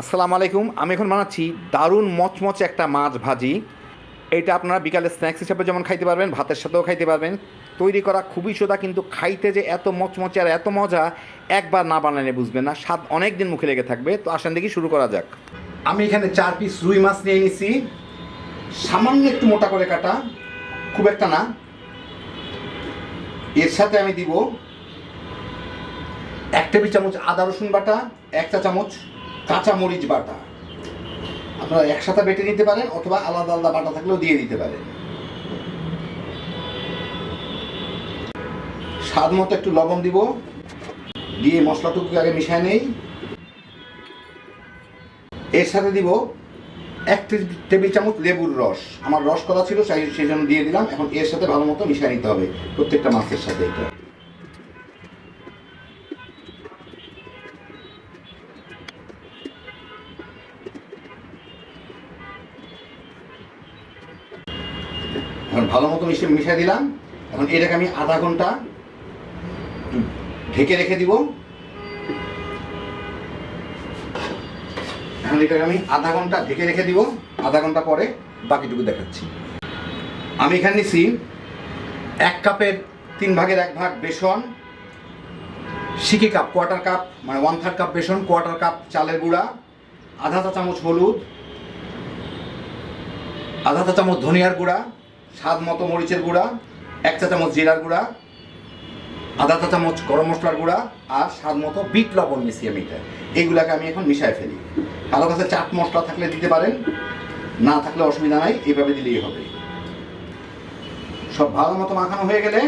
আসসালামু আলাইকুম, আমি এখন বানাচ্ছি দারুণ মচমচে একটা মাছ ভাজি। এটা আপনারা বিকালে স্ন্যাক্স হিসাবে যেমন খাইতে পারবেন, ভাতের সাথেও খাইতে পারবেন। তৈরি করা খুবই সোজা, কিন্তু খাইতে যে এত মচমচে আর এত মজা, একবার না বানালে বুঝবেন না। স্বাদ অনেক দিন মুখে লেগে থাকবে। তো আসেন দেখি শুরু করা যাক। আমি এখানে চার পিস রুই মাছ নিয়ে নিছি। সামান্য একটু মোটা করে কাটা, খুব একটা না। এর সাথে আমি দিব এক টেবিল চামচ আদা রসুন বাটা, এক চা চামচ কাঁচা মরিচ বাটা। আপনারা একসাথে বেটে নিতে পারেন অথবা আলাদা আলাদা বাটা থাকলেও দিয়ে দিতে পারেন। স্বাদ মতো একটু লবণ দিব। দিয়ে মশলাটুকু আগে মিশায় নেই। এর সাথে দিব এক টেবিল চামচ লেবুর রস। আমার রস করা ছিল সেই জন্য দিয়ে দিলাম। এখন এর সাথে ভালো মতো মিশিয়ে নিতে হবে প্রত্যেকটা মাছের সাথে এটা। এখন ভালো মতো মিশিয়ে মিশিয়ে দিলাম। এখন এটাকে আমি আধা ঘণ্টা ঢেকে রেখে দিব। এখন এটাকে আমি আধা ঘণ্টা ঢেকে রেখে দিব। আধা ঘণ্টা পরে বাকিটুকু দেখাচ্ছি। আমি এখানে নিছি এক কাপের তিন ভাগের এক ভাগ বেসন, সিকি কাপ, কোয়ার্টার কাপ মানে ওয়ান থার্ড কাপ বেসন, কোয়ার্টার কাপ, চালের গুঁড়া, আধা চা চামচ হলুদ, আধা চা চামচ ধনিয়ার গুঁড়া স্বাদ মতো মরিচের গুঁড়া, এক চা চামচ জিরার গুঁড়া, আধা চা চামচ গরম মশলার গুঁড়া আর স্বাদ মতো বিট লবণ মিশিয়ে আমি এটা এইগুলাকে আমি এখন মিশাই ফেলি। কারও কাছে চাট মশলা থাকলে দিতে পারেন, না থাকলে অসুবিধা নাই, এইভাবে দিলেই হবে। সব ভালো মতো মাখানো হয়ে গেলে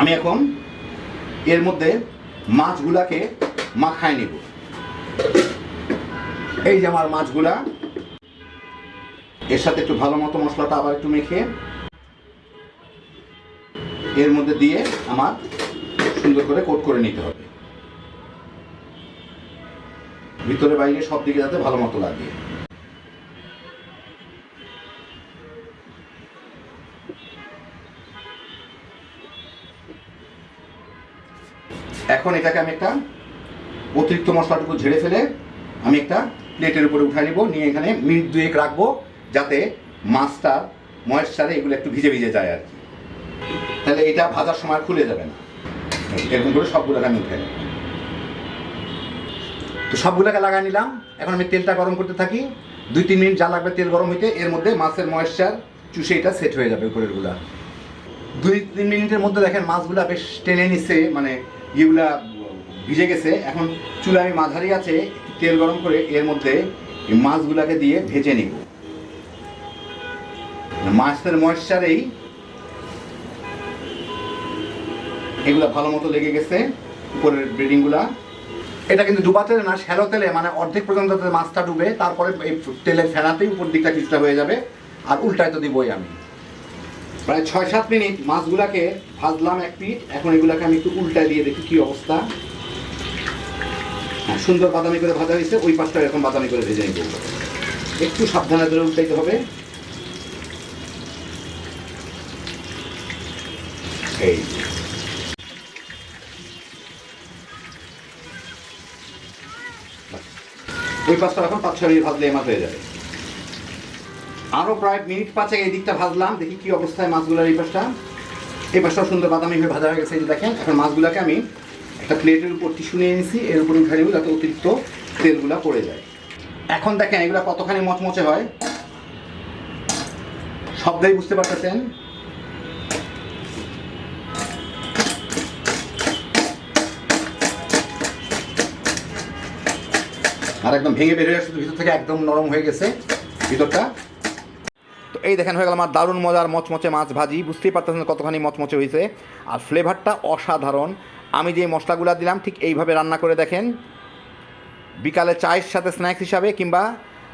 আমি এখন এর মধ্যে মাছগুলাকে মাখায় নেব। এই যে আমার মাছগুলা এর সাথে একটু ভালো মতো মশলাটা আবার একটু মেখে এর মধ্যে দিয়ে আমার সুন্দর করে কোট করে নিতে হবে। ভিতরে বাইরে সব দিকে যাতে ভালো মতো লাগে। এখন এটাকে আমি একটা অতিরিক্ত মশলাটুকু ঝেড়ে ফেলে আমি একটা প্লেটের উপরে উঠাই নিব, নিয়ে এখানে মিনিট দুয়েক রাখব। যাতে মাছটার ময়েশ্চারে এগুলো একটু ভিজে ভিজে যায় আর কি। তাহলে এটা ভাজার সময় খুলে যাবে না। এরকম করে সবগুলোকে আমি উঠে তো সবগুলোকে লাগাই নিলাম। এখন আমি তেলটা গরম করতে থাকি। দুই তিন মিনিট যা লাগবে তেল গরম হইতে, এর মধ্যে মাছের ময়েশ্চার, চুষে এটা সেট হয়ে যাবে উপরেরগুলা। দুই তিন মিনিটের মধ্যে দেখেন মাছগুলা বেশ টেনে নিচ্ছে মানে ইয়েগুলা ভিজে গেছে। এখন চুলা আমি মাঝারি আছে তেল গরম করে এর মধ্যে মাছগুলাকে দিয়ে ভেজে নিব। মাছের ময়েশ্চারেই এগুলা ভালো মতো লেগে গেছে, উপরের ব্রিডিংগুলা এটা কিন্তু ডুবাতে না, শ্যালো তেলে মানে অর্ধেক পর্যন্ত মাছটা ডুবে, তারপরে এই তেলের ফেনাতেই উপর দিকটা কিছুটা হয়ে যাবে, আর উল্টায় তো দিবই আমি। প্রায় ছয় সাত মিনিট মাছগুলাকে ভাজলাম এক পিঠ, এখন এগুলাকে আমি একটু উল্টায় দিয়ে দেখি কি অবস্থা। হ্যাঁ সুন্দর বাদামি করে ভাজা হয়েছে, ওই পাশটা এরকম বাদামি করে ভেজে নিব। একটু সাবধানে ধরে উল্টাইতে হবে। এই ওই পাঁচটা এখন পাঁচ মিনিট ভাজলে মাছ হয়ে যাবে। আরও প্রায় মিনিট পাঁচেক এই দিকটা ভাজলাম, দেখি কি অবস্থায় মাছগুলোর এই পাশটা। এই পাশটাও সুন্দর বাদামি হয়ে ভাজা হয়ে গেছে, এই দেখেন, এখন মাছগুলোকে আমি একটা প্লেটের উপর টিস্যু নিয়ে নিছি, এর উপরে উঠে যাতে অতিরিক্ত তেলগুলো পড়ে যায়। এখন দেখেন এগুলো কতখানি মচমচে হয়। শব্দেই বুঝতে পারতেছেন? আর একদম ভেঙে বেরিয়ে আসছে ভিতর থেকে একদম নরম হয়ে গেছে ভিতরটা। তো এই দেখেন হয়ে গেল আমার দারুণ মজার মচমচে মাছ ভাজি, বুঝতেই পারতেছেন কতখানি মচমচে হয়েছে। আর ফ্লেভারটা অসাধারণ। আমি যে মশলাগুলো দিলাম, ঠিক এইভাবে রান্না করে দেখেন। বিকালে চায়ের সাথে স্ন্যাক্স হিসাবে কিংবা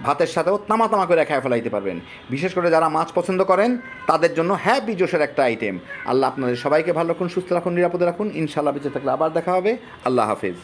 ভাতের সাথেও তামা তামা করে খেয়ে ফেলাইতে পারবেন। বিশেষ করে যারা মাছ পছন্দ করেন, তাদের জন্য হ্যাপি জোশের একটা আইটেম আল্লাহ আপনাদের সবাইকে ভালো রাখুন, সুস্থ রাখুন, নিরাপদে রাখুন। ইনশাল্লাহ বেঁচে থাকলে আবার দেখা হবে। আল্লাহ হাফিজ।